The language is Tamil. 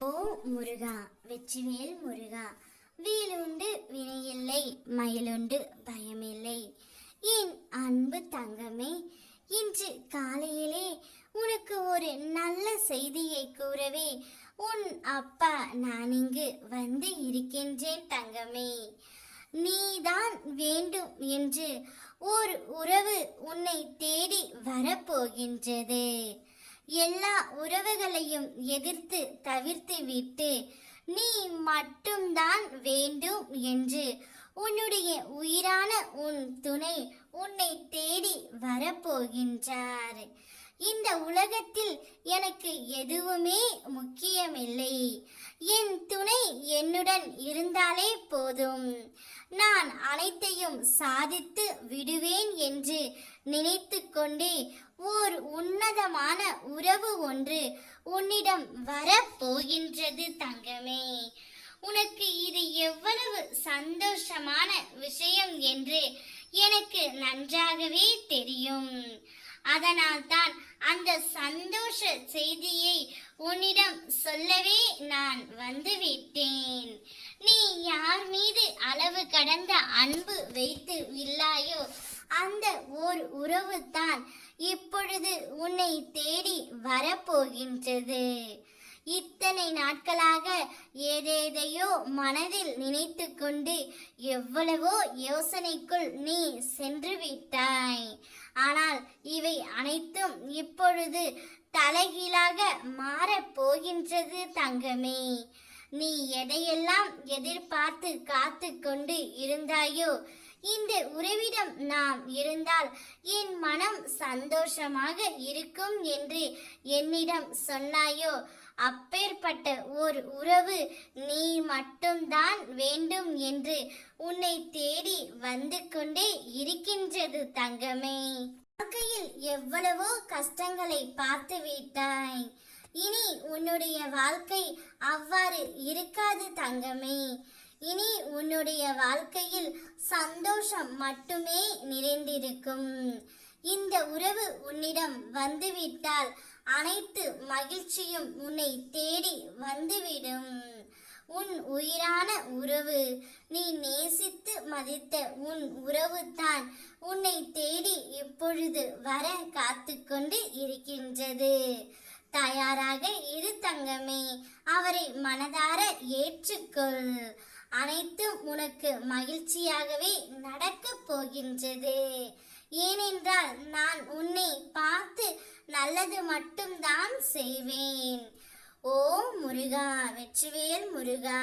ஓ முருகா வெற்றிவேல் முருகா. வேலுண்டு வினையில்லை மயிலுண்டு பயமில்லை. என் அன்பு தங்கமே இன்று காலையிலே உனக்கு ஒரு நல்ல செய்தியை கூறவே உன் அப்பா நான் இங்கு வந்து இருக்கின்றேன் தங்கமே. நீதான் வேண்டும் என்று ஒரு உறவு உன்னை தேடி வரப்போகின்றது. எல்லா உறவுகளையும் எதிர்த்து தவிர்த்து விட்டு நீ மட்டும்தான் வேண்டும் என்று உன்னுடைய உயிரான உன் துணை உன்னை தேடி வரப்போகின்றார். இந்த உலகத்தில் எனக்கு எதுவுமே முக்கியமில்லை. என் துணை என்னுடன் இருந்தாலே போதும். நான் அனைத்தையும் சாதித்து விடுவேன் என்று நினைத்து கொண்டே ஓர் உன்னதமான உறவு ஒன்று உன்னிடம் வரப்போகின்றது தங்கமே. உனக்கு இது எவ்வளவு சந்தோஷமான விஷயம் என்று எனக்கு நன்றாகவே தெரியும். அதனால்தான் அந்த சந்தோஷ செய்தியை உன்னிடம் சொல்லவே நான் வந்துவிட்டேன். நீ யார் மீது அளவு கடந்த அன்பு வைத்து வில்லாயோ அந்த ஓர் உறவு தான் இப்பொழுது உன்னை தேடி வரப்போகின்றது. இத்தனை நாட்களாக ஏதேதையோ மனதில் நினைத்து கொண்டு எவ்வளவோ யோசனைக்குள் நீ சென்று விட்டாய். ஆனால் இவை அனைத்தும் இப்பொழுது தலைகீழாக மாறப் போகின்றது தங்கமே. நீ எதையெல்லாம் எதிர்பார்த்து காத்து கொண்டு இருந்தாயோ இந்த உறவிடம் நாம் இருந்தால் என் மனம் சந்தோஷமாக இருக்கும் என்று என்னிடம் சொன்னாயோ அப்பேற்பட்ட ஓர் உறவு நீ மட்டும்தான் வேண்டும் என்று உன்னை தேடி வந்து கொண்டே இருக்கின்றது தங்கமே. வாழ்க்கையில் எவ்வளவோ கஷ்டங்களை பார்த்து விட்டாய். இனி உன்னுடைய வாழ்க்கை அவ்வாறு இருக்காது தங்கமே. இனி உன்னுடைய வாழ்க்கையில் சந்தோஷம் மட்டுமே நிறைந்திருக்கும். இந்த உறவு உன்னிடம் வந்துவிட்டால் அனைத்து மகிழ்ச்சியும் உன்னை தேடி வந்துவிடும். உன் உயிரான உறவு நீ நேசித்து மதித்த உன் உறவு தான் உன்னை தேடி இப்பொழுது வர காத்து கொண்டு இருக்கின்றது. தயாராக இரு தங்கமே அவரை மனதார ஏற்றுக்கொள். அனைத்தும் உனக்கு மகிழ்ச்சியாகவே நடக்கப் போகின்றது. ஏனென்றால் நான் உன்னை பார்த்து நல்லது மட்டும்தான் செய்வேன். ஓ முருகா வெற்றிவேல் முருகா.